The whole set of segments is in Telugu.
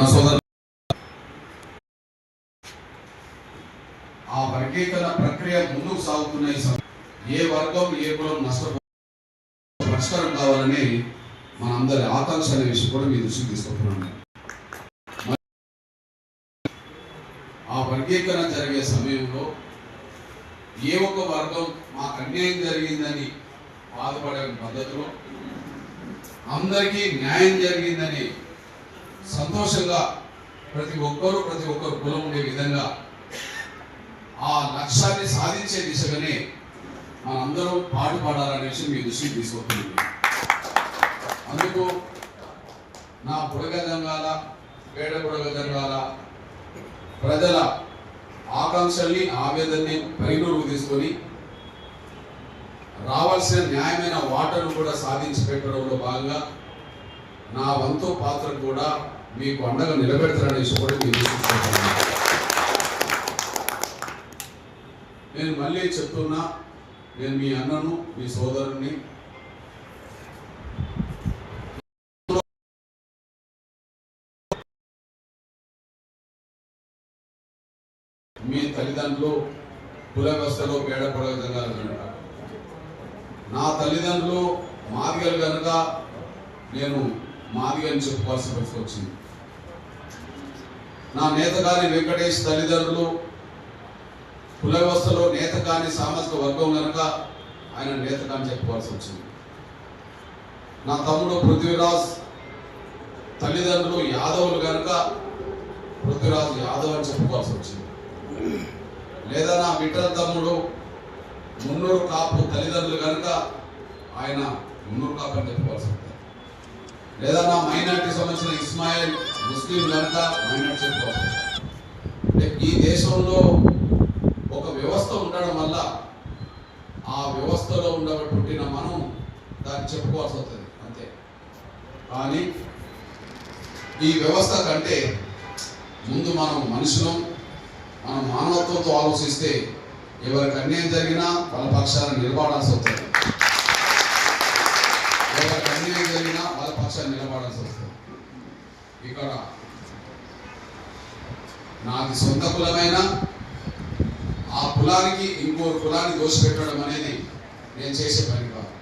నా సోదరు. ఆ వర్గీకరణ ప్రక్రియ ముందుకు సాగుతున్న ఈ ఏ వర్గం ఏ కులం నష్టపో పరిష్కారం కావాలని మనందరి ఆకాంక్ష అనే విషయం కూడా మీ దృష్టికి తీసుకుంటున్నాను ఆ వర్గీకరణ జరిగే సమయంలో ఏ ఒక్క వర్గం మాకు అన్యాయం జరిగిందని బాధపడే పద్ధతిలో అందరికీ న్యాయం జరిగిందని సంతోషంగా ప్రతి ఒక్కరూ ప్రతి ఒక్కరు కులం ఉండే విధంగా ఆ లక్ష్యాన్ని సాధించే దిశగానే మనందరం పాటుపడాలనే విషయం మీ దృష్టికి తీసుకొస్తుంది అందుకు నా బుడగ జంగాల పేడ బుడగ జంగాల ప్రజల ఆకాంక్షల్ని ఆవేదనని పరిగణలోకి తీసుకొని రావాల్సిన న్యాయమైన వాటను కూడా సాధించి పెట్టడంలో భాగంగా నా వంతు పాత్ర కూడా మీకు అండగా నిలబెడతారని విషయం కూడా మీరు నేను మళ్ళీ చెప్తున్నా నేను మీ అన్నను మీ సోదరుని మీ తల్లిదండ్రులు కుల వ్యవస్థలో పేడ పొడగ కనుక నా తల్లిదండ్రులు మార్గలు కనుక నేను మాది అని చెప్పుకోవాల్సిన పరిస్థితి వచ్చింది. నా నేతగాని వెంకటేష్ తల్లిదండ్రులు కుల వ్యవస్థలో నేత కాని సామాజిక వర్గం కనుక ఆయన నేత కాని చెప్పుకోవాల్సి వచ్చింది. నా తమ్ముడు పృథ్వీరాజ్ తల్లిదండ్రులు యాదవులు కనుక పృథ్వీరాజ్ యాదవ్ అని చెప్పుకోవాల్సి వచ్చింది. లేదా నా విఠల్ తమ్ముడు మున్నూరు కాపు తల్లిదండ్రులు కనుక ఆయన మున్నూరు కాపు అని చెప్పుకోవాల్సి వచ్చింది. లేదా నా మైనార్టీ సంబంధించిన ఇస్మాయిల్ ముస్లిం కనుక మైనార్టీ అంటే ఈ దేశంలో ఒక వ్యవస్థ ఉండడం వల్ల ఆ వ్యవస్థలో ఉండబట్టిన పుట్టిన మనం దాన్ని చెప్పుకోవాల్సి వస్తుంది అంతే. కానీ ఈ వ్యవస్థ కంటే ముందు మనం మనుషులం మనం మానవత్వంతో ఆలోచిస్తే ఎవరికి అన్యాయం జరిగినా వాళ్ళ పక్షాలను నిలబడాల్సి వస్తుంది ఎవరికి అన్యాయం జరిగినా వాళ్ళ పక్షాన్ని నిలబడాల్సి వస్తుంది ఇక్కడ నాది సొంత కులమైన ఆ కులానికి ఇంకో కులాన్ని దోషపెట్టడం అనేది నేను చేసే పని కాదు.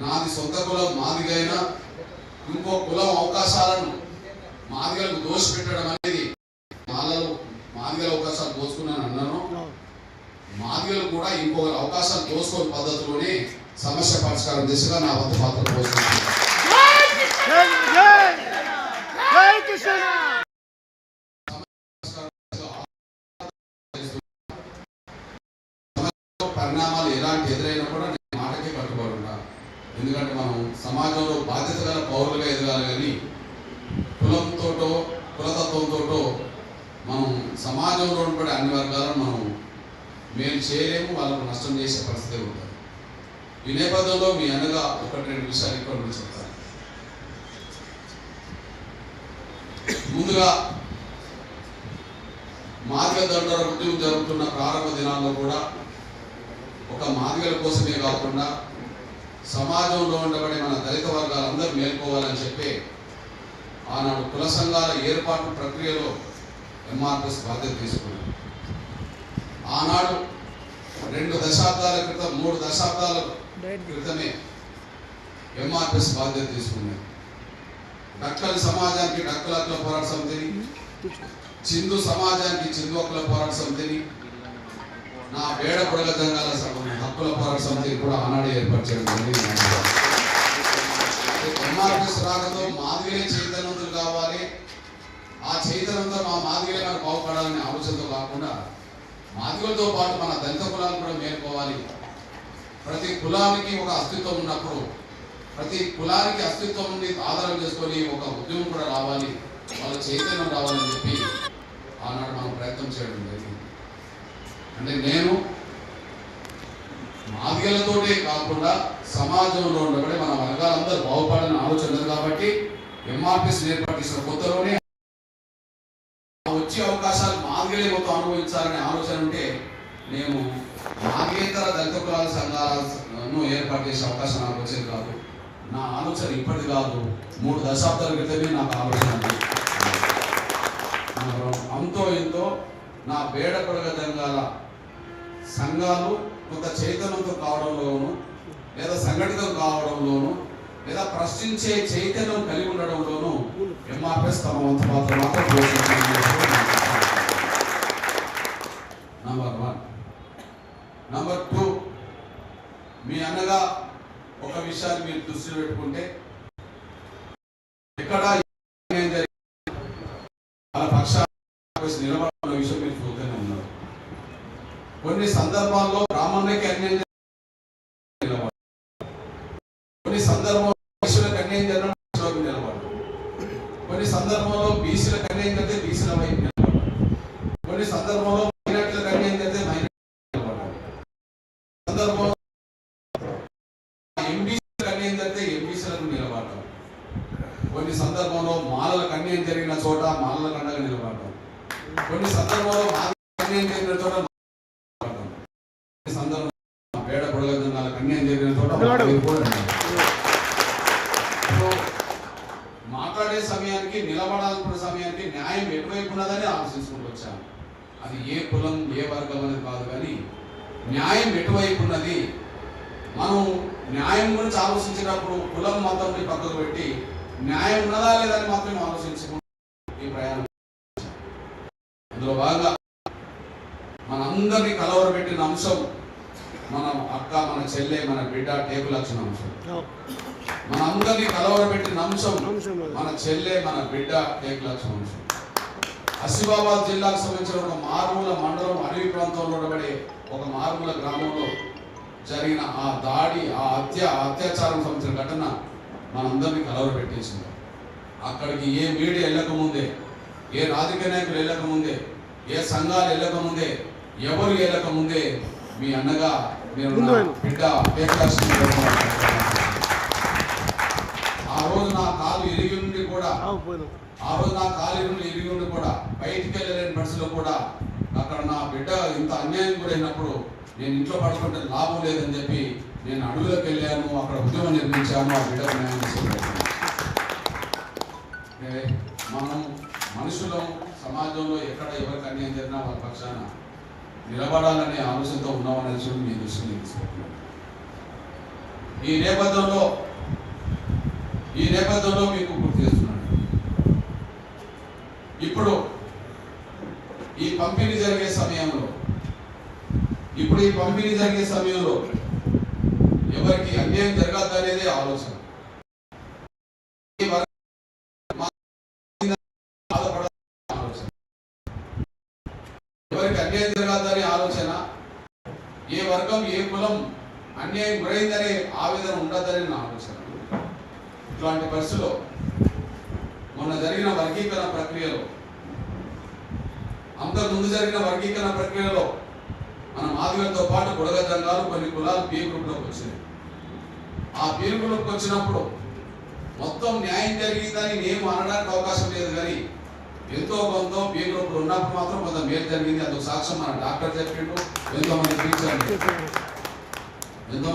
నాది సొంత కులం మాదిగైనా ఇంకో కులం అవకాశాలను మాదిగలకు దోషపెట్టడం అనేది మాలలో మాదిగల అవకాశాలు దోచుకున్నాను అన్నాను. మాదిగలు కూడా ఇంకొకరి అవకాశాలు దోచుకోని పద్ధతిలోనే సమస్య పరిష్కారం దిశగా నా వద్ద పాత్ర పోస్తున్నాను జై పరిణామాలు ఎలాంటి ఎదురైనా కూడా నేను మాటకే కట్టుబడి ఎందుకంటే మనం సమాజంలో బాధ్యత గల పౌరులుగా ఎదగాలి కానీ కులంతోటో కులతత్వంతోటో మనం సమాజంలో ఉండే అన్ని వర్గాలను మనం మేలు చేయలేము వాళ్ళకు నష్టం చేసే పరిస్థితి ఉంటుంది. ఈ నేపథ్యంలో మీ అనగా ఒకటి రెండు విషయాలు ఇక్కడ చెప్తాను ముందుగా మాదిగ దండర ఉద్యమం జరుగుతున్న ప్రారంభ దినాల్లో కూడా ఒక మాదిగల కోసమే కాకుండా సమాజంలో ఉండబడే మన దళిత వర్గాలందరూ మేల్కోవాలని చెప్పి ఆనాడు కుల సంఘాల ఏర్పాటు ప్రక్రియలో ఎంఆర్ఎస్ బాధ్యత తీసుకున్నాడు ఆనాడు రెండు దశాబ్దాల క్రితం మూడు దశాబ్దాల క్రితమే ఎంఆర్ఎస్ బాధ్యత తీసుకున్నాడు డక్కల సమాజానికి డక్కల హక్కుల పోరాట సమితిని చిందు సమాజానికి చిందు హక్కుల పోరాట సమితిని నా వేడ పొడగ జంగాల హక్కుల పోరాట సమితిని కూడా ఆనాడు ఏర్పాటు చేయడం జరిగింది. ఎంఆర్ఎస్ రాకతో మాదిరే చైతన్యవంతులు కావాలి. ఆ చైతన్యంతో మా మాదిరే మనకు బాగుపడాలనే ఆలోచనతో కాకుండా మాదిగలతో పాటు మన దళిత కులాలు కూడా మేలుకోవాలి. ప్రతి కులానికి ఒక అస్తిత్వం ఉన్నప్పుడు ప్రతి కులానికి అస్తిత్వం నుండి ఆధారం చేసుకొని ఒక ఉద్యమం కూడా రావాలి వాళ్ళ చైతన్యం రావాలని చెప్పి ఆనాడు మనం ప్రయత్నం చేయడం జరిగింది. అంటే నేను మాదిగలతోటే కాకుండా సమాజంలో ఉండబడే మన వర్గాలందరూ బాగుపడాలని ఆలోచన కాబట్టి ఎంఆర్పిస్ ఏర్పాటు కొత్తలోనే వచ్చే అవకాశాలు మాదిగలే మొత్తం అనుభవించాలనే ఆలోచన ఉంటే మేము మాదిగేతర దళిత కులాల సంఘాలను ఏర్పాటు చేసే అవకాశం నాకు వచ్చేది కాదు. నా ఆలోచన ఇప్పటిది కాదు. మూడు దశాబ్దాల క్రితమే నాకు ఆలోచన ఉంది. అంతో ఎంతో నా బేడ కొడగ సంఘాలు కొంత చైతన్యంతో కావడంలోను లేదా సంఘటితం కావడంలోను లేదా ప్రశ్నించే చైతన్యం కలిగి ఉండడంలోను ఎంఆర్ఎస్ తమ వంతు మాత్రం నంబర్ వన్ నంబర్ టూ మీ అన్నగా ఒక విషయాన్ని మీరు దృష్టిలో పెట్టుకుంటే ఎక్కడ ఏం జరిగింది పక్షాన్ని నిలబడిన విషయం మీరు చూస్తూనే ఉన్నారు కొన్ని సందర్భాల్లో బ్రాహ్మణులకి అన్యాయం జరిగిన కొన్ని సందర్భంలో బీసీలకు అన్యాయం జరిగిన బీసీలకు నిలబడ్డారు. కొన్ని సందర్భంలో బీసీలకు అన్యాయం జరిగితే బీసీల వైపు నిలబడ్డారు. కొన్ని సందర్భంలో మైనార్టీలకు అన్యాయం జరిగితే మైనార్టీ నిలబడ్డారు. సందర్భంలో ఎంబీసీలకు అన్యాయం జరిగితే ఎంబీసీలకు నిలబడ్డారు కొన్ని సందర్భంలో మాలలకు అన్యాయం జరిగిన చోట మాలలకు అండగా నిలబడ్డాం కొన్ని సందర్భంలో మాలలకు అన్యాయం జరిగిన చోట అన్యాయం జరిగిన మాట్లాడే సమయానికి నిలబడాలనుకున్న సమయానికి న్యాయం ఎటువైపు ఉన్నదని ఆలోచించుకుంటూ వచ్చాను. అది ఏ కులం ఏ వర్గం అనేది కాదు కానీ న్యాయం ఎటువైపు ఉన్నది? మనం న్యాయం గురించి ఆలోచించేటప్పుడు కులం మతంని పక్కకు పెట్టి న్యాయం ఉన్నదా లేదని మాత్రమే ఆలోచించుకుంటూ ఈ ప్రయాణం అందులో బాగా మనందరినీ కలవరబెట్టిన అంశం మన అక్క మన చెల్లె మన బిడ్డ టేబుల్ వచ్చిన అంశం. మనందరినీ కలవరబెట్టిన అంశం మన చెల్లె మన బిడ్డ టేబుల్ వచ్చిన అంశం. ఆసిఫాబాద్ జిల్లాకు సంబంధించిన ఒక మారుమూల మండలం అడవి ప్రాంతంలో ఉండబడే ఒక మారుమూల గ్రామంలో జరిగిన ఆ దాడి ఆ హత్య ఆ అత్యాచారం సంబంధించిన ఘటన మనందరినీ కలవరపెట్టేసింది అక్కడికి ఏ మీడియా వెళ్ళకముందే ఏ రాజకీయ నాయకులు వెళ్ళకముందే ఏ సంఘాలు వెళ్ళకముందే ఎవరు వెళ్ళకముందే మీ అన్నగా బిడ్డ ఆ రోజు నా కాలు ఇరిగి ఉండి కూడా ఆ రోజు నా కాలు ఇరిగి ఉండి కూడా బయటికి వెళ్ళలేని పరిస్థితిలో కూడా అక్కడ నా బిడ్డ ఇంత అన్యాయం గురైనప్పుడు నేను ఇంట్లో పడుకుంటే లాభం లేదని చెప్పి నేను అడవిలోకి వెళ్ళాను అక్కడ ఉద్యమం నిర్మించాను ఆ బిడ్డ న్యాయం మనం మనుషులం సమాజంలో ఎక్కడ ఎవరికి అన్యాయం జరిగినా వాళ్ళ పక్షాన నిలబడాలనే ఆలోచనతో ఉన్నామనే విషయం మీ దృష్టిని తీసుకుంటున్నాను. ఈ నేపథ్యంలో ఈ నేపథ్యంలో మీకు గుర్తు చేస్తున్నాను. ఇప్పుడు ఈ పంపిణీ జరిగే సమయంలో. ఇప్పుడు ఈ పంపిణీ జరిగే సమయంలో ఎవరికి అన్యాయం జరగద్దు అనేది ఆలోచన. ఎవరికి అన్యాయం జరగద్దని ఆలోచన ఏ వర్గం ఏ కులం అన్యాయం గురైందనే ఆవేదన ఉండదని నా ఆలోచన. ఇట్లాంటి పరిస్థితిలో మొన్న జరిగిన వర్గీకరణ ప్రక్రియలో అంతకు ముందు జరిగిన వర్గీకరణ ప్రక్రియలో మన మాదిగలతో పాటు బుడగజంగాలు కొన్ని కులాలు పీ గ్రూప్లోకి వచ్చినాయి. ఆ పీ గ్రూప్లోకి వచ్చినప్పుడు మొత్తం న్యాయం జరిగిందని నేను అనడానికి అవకాశం లేదు కానీ ఎంతో కొంత పీ గ్రూప్ ఉన్నప్పుడు మాత్రం కొంత మేలు జరిగింది. అందుకు సాక్ష్యం మన డాక్టర్ చెప్పిండు. ఎంతో మంది టీచర్లు ఎంతో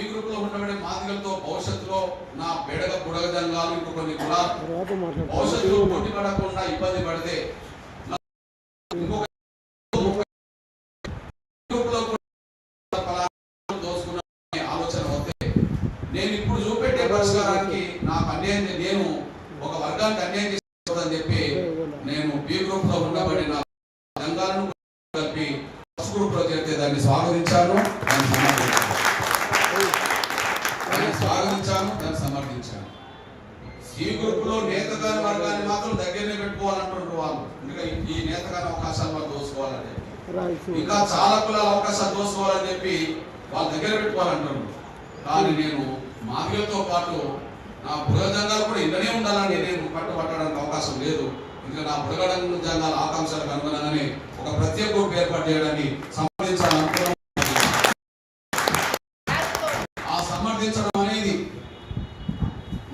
బి గ్రూప్లో ఉండబడే మాదిగలతో భవిష్యత్తులో నా బెడగ బుడగ జంగాలు ఇంకా కొన్ని కులాలు భవిష్యత్తులో పోటీ పడకుండా ఇబ్బంది పడితే కూడా నేను ఇప్పుడు చూపెట్టే పరిష్కారానికి నాకు అన్యాయం నేను ఒక వర్గానికి అన్యాయం చెప్పి నేను బి గ్రూప్లో ఉండబడిన జంగాలను కలిపి ఫస్ట్ గ్రూప్లో చేరితే దాన్ని స్వాగతించాను నేతగాని వర్గాన్ని మాత్రం దగ్గరనే పెట్టుకోవాలంటున్నారు వాళ్ళు. ఇంకా ఈ- నేతగాని అవకాశాలు వాళ్ళు దోసుకోవాలని ఇంకా చాలా కులాల అవకాశాలు దోసుకోవాలని చెప్పి వాళ్ళ దగ్గర పెట్టుకోవాలంటున్నారు కానీ నేను మాదిగలతో పాటు నా బుడగజంగాలు కూడా ఇంటనే ఉండాలని నేను పట్టుబట్టడానికి అవకాశం లేదు. ఇంకా నా బుడగడం జంగాల ఆకాంక్షలకు అనుగుణంగానే ఒక ప్రత్యేక గ్రూప్ ఏర్పాటు చేయడాన్ని సంప్రదించాలనుకున్నాను ఆ సమర్థించడం అనేది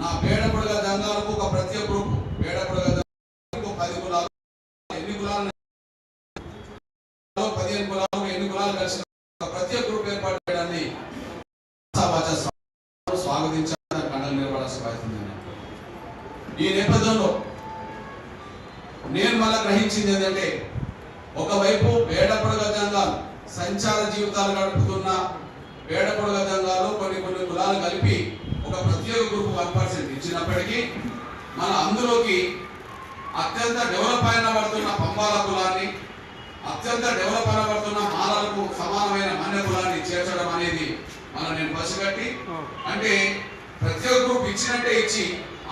నా పేడ బుడగ జంగాలకు ఒక ప్రత్యేక గ్రూప్ పేడ బుడగ జంగాలకు పది కులాలు పదిహేను కులాలు ఎన్ని కులాలు కలిసిన ఒక ప్రత్యేక గ్రూప్ ఏర్పాటు చేయడాన్ని వాచా స్వాగతించాలని కండలు నిలబడాల్సిన బాధ్యత ఈ నేపథ్యంలో నేను మళ్ళా గ్రహించింది ఏంటంటే ఒకవైపు వేడపడగ జంగాలు సంచార జీవితాలు గడుపుతున్న వేడపడగ జంగాలు కొన్ని కొన్ని కులాలు కలిపి ఒక ప్రత్యేక గ్రూప్ వన్ పర్సెంట్ ఇచ్చినప్పటికీ మన అందులోకి అత్యంత డెవలప్ అయిన పడుతున్న పంబాల కులాన్ని అత్యంత డెవలప్ అయిన పడుతున్న మాలలకు సమానమైన మన్య కులాన్ని చేర్చడం అనేది మనం నేను పసిగట్టి అంటే ప్రత్యేక గ్రూప్ ఇచ్చినట్టే ఇచ్చి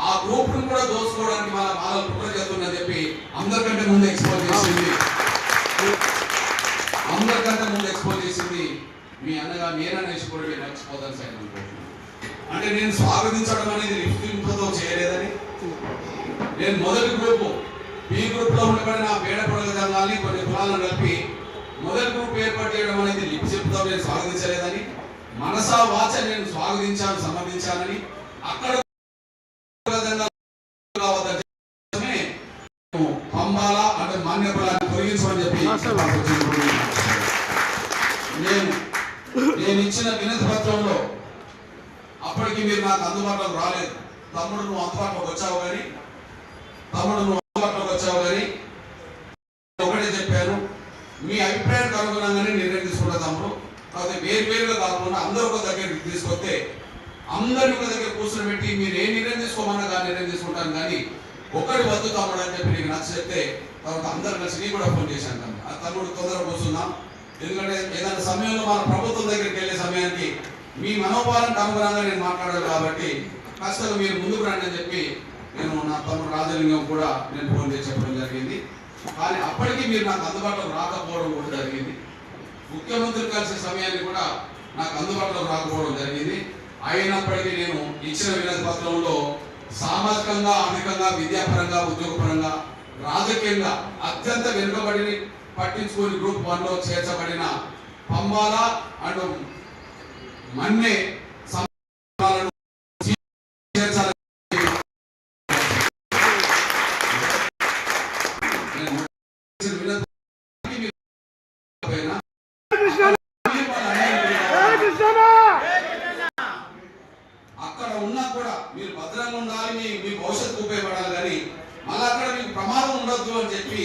ఆ గ్రూప్ను కూడా దోసుకోవడానికి మన మాలలు కుట్ర చేస్తుందని చెప్పి అందరికంటే ముందు ఎక్స్పోజ్ చేసింది. అందరికంటే ముందు ఎక్స్పోజ్ చేసింది మీ అన్నగా నేననేసి కూడా నేను ఎక్స్పోజ్ సైడ్ అనుకుంటున్నాను అంటే నేను స్వాగతించడం అనేది లిఫ్టింగ్తో చేయలేదని. నేను మొదటి గ్రూప్ బి గ్రూప్లో ఉండబడిన పేడ పొడగ కొన్ని కులాలను కలిపి మొదటి గ్రూప్ ఏర్పాటు చేయడం అనేది లిపి చెప్తా నేను స్వాగతించలేదని. మనసా వాచ నేను స్వాగతించాను సమర్థించానని అక్కడ పొడగ అంటే మాన్య తొలగించమని చెప్పి నేను నేను ఇచ్చిన వినతి పత్రంలో అప్పటికి మీరు నాకు అందుబాటులోకి రాలేదు. తమ్ముడు నువ్వు అందుబాటులోకి వచ్చావు కానీ తమ్ముడు నువ్వు అందుబాటులోకి వచ్చావు కానీ ఒకటే చెప్పాను. మీ అభిప్రాయానికి అనుగుణంగానే నిర్ణయం తీసుకుంటా తమ్ముడు. కాకపోతే వేరు వేరుగా కాకుండా అందరూ ఒక దగ్గరికి తీసుకొస్తే అందరిని ఒక దగ్గర కూర్చొని పెట్టి మీరు ఏ నిర్ణయం తీసుకోమన్నా కానీ నిర్ణయం తీసుకుంటాను కానీ ఒకటి వద్దు తమ్ముడు అని చెప్పి నీకు నచ్చ చెప్తే తర్వాత అందరు కలిసి నీకు కూడా ఫోన్ చేశాను తమ్ముడు. ఆ తమ్ముడు తొందరగా కూర్చున్నాం. ఎందుకంటే ఏదైనా సమయంలో మన ప్రభుత్వం దగ్గరికి వెళ్ళే సమయానికి మీ మనోభావానికి అనుగుణంగా నేను మాట్లాడాలి కాబట్టి కాస్త మీరు ముందుకు రండి అని చెప్పి నేను నా తమ్ముడు రాజలింగం కూడా నేను ఫోన్ చేసి చెప్పడం జరిగింది. కానీ అప్పటికి మీరు నాకు అందుబాటులో రాకపోవడం కూడా జరిగింది. ముఖ్యమంత్రి కలిసే సమయాన్ని కూడా నాకు అందుబాటులోకి రాకపోవడం జరిగింది. అయినప్పటికీ నేను ఇచ్చిన వినతి పత్రంలో సామాజికంగా ఆర్థికంగా విద్యాపరంగా ఉద్యోగపరంగా రాజకీయంగా అత్యంత వెనుకబడి పట్టించుకొని గ్రూప్ వన్లో చేర్చబడిన పంబాల అండ్ మన్నే సమాలను చేర్చాలని నేను ఇచ్చిన వినతి మీరు పైన మీరు వాళ్ళ అన్యాయం అక్కడ ఉన్నా కూడా మీరు భద్రంగా ఉండాలి మీ మీ భవిష్యత్తు ఉపయోగపడాలి కానీ మళ్ళీ అక్కడ మీకు అని చెప్పి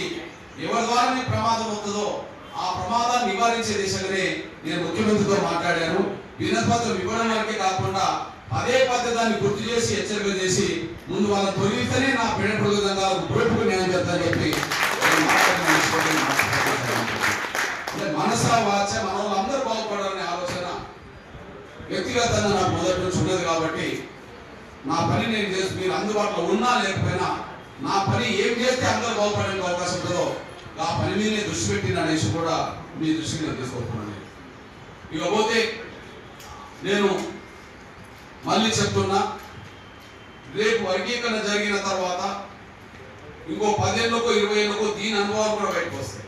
ఎవరి ద్వారా ప్రమాదం వస్తుందో ఆ ప్రమాదాన్ని నివారించే దిశగానే నేను ముఖ్యమంత్రితో మాట్లాడాను. వినపత్రం ఇవ్వడం వరకే కాకుండా అదే పద్ధతాన్ని గుర్తు చేసి హెచ్చరిక చేసి ముందు వాళ్ళని తొలగిస్తేనే నా పేడ ప్రయోజనంగా గ్రూపుకు న్యాయం చేస్తానని చెప్పి అంటే మనసా వాచ మన వాళ్ళందరూ బాగుపడాలనే ఆలోచన వ్యక్తిగతంగా నాకు మొదటి నుంచి ఉండదు కాబట్టి నా పని నేను చేసి మీరు అందుబాటులో ఉన్నా లేకపోయినా నా పని ఏం చేస్తే అందరూ బాగుపడడానికి అవకాశం ఉంటుందో ఆ పని మీద దృష్టి పెట్టిన అనేసి కూడా మీ దృష్టికి నేను తీసుకొస్తున్నాను ఇకపోతే నేను మళ్ళీ చెప్తున్నా రేపు వర్గీకరణ జరిగిన తర్వాత ఇంకో పదేళ్ళకో ఇరవై ఏళ్ళకో దీని అనుభవాలు కూడా బయటకు వస్తాయి.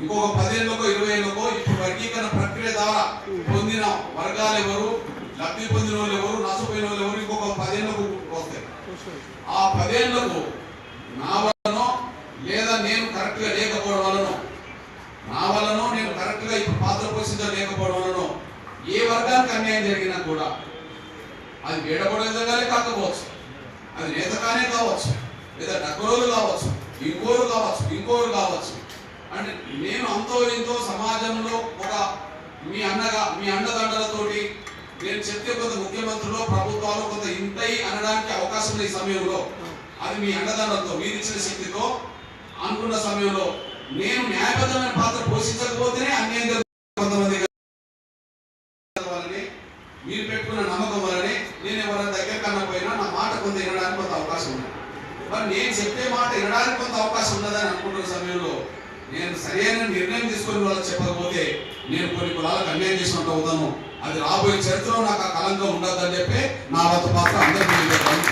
ఇంకొక పదేళ్ళకో ఇరవై ఏళ్ళకో ఇప్పుడు వర్గీకరణ ప్రక్రియ ద్వారా పొందిన వర్గాలు ఎవరు లబ్ధి పొందిన వాళ్ళు ఎవరు నష్టపోయిన వాళ్ళు ఎవరు ఇంకొక పదేళ్ళకో ఆ పదేళ్ళకు నా వలనో లేదా నేను కరెక్ట్గా లేకపోవడం వలనో నా వలనో నేను కరెక్ట్గా ఇప్పుడు పాత్ర పోషించలేకపోవడం వలనో ఏ వర్గానికి అన్యాయం జరిగినా కూడా అది వేడపడే విధంగానే కాకపోవచ్చు. అది నేతకానే కావచ్చు లేదా డక్కరోలు కావచ్చు ఇంకోరు కావచ్చు ఇంకోరు కావచ్చు. అంటే నేను అంతో ఇంతో సమాజంలో ఒక మీ అన్నగా మీ అండదండలతోటి నేను చెప్తే కొంత ముఖ్యమంత్రులు ప్రభుత్వాలు కొంత ఇంటాయి అనడానికి అవకాశం ఉంది ఈ సమయంలో అది మీ అండదండలతో మీరు ఇచ్చిన శక్తితో అనుకున్న సమయంలో నేను న్యాయబద్ధమైన పాత్ర పోషించకపోతేనే అన్యాయం కొంతమంది మీరు పెట్టుకున్న నమ్మకం వల్లనే నేను ఎవరైనా దగ్గర కన్నా పోయినా నా మాట కొంత వినడానికి కొంత అవకాశం ఉంది. మరి నేను చెప్పే మాట వినడానికి కొంత అవకాశం ఉన్నదని అనుకుంటున్న సమయంలో నేను సరైన నిర్ణయం తీసుకొని వాళ్ళకి చెప్పకపోతే నేను కొన్ని కులాలకు అన్యాయం చేసినట్టు అవుతాను. అది రాబోయే చరిత్రలో నాకు ఆ కలంగా ఉండదని చెప్పి నా వద్ద పాత్ర అందరికీ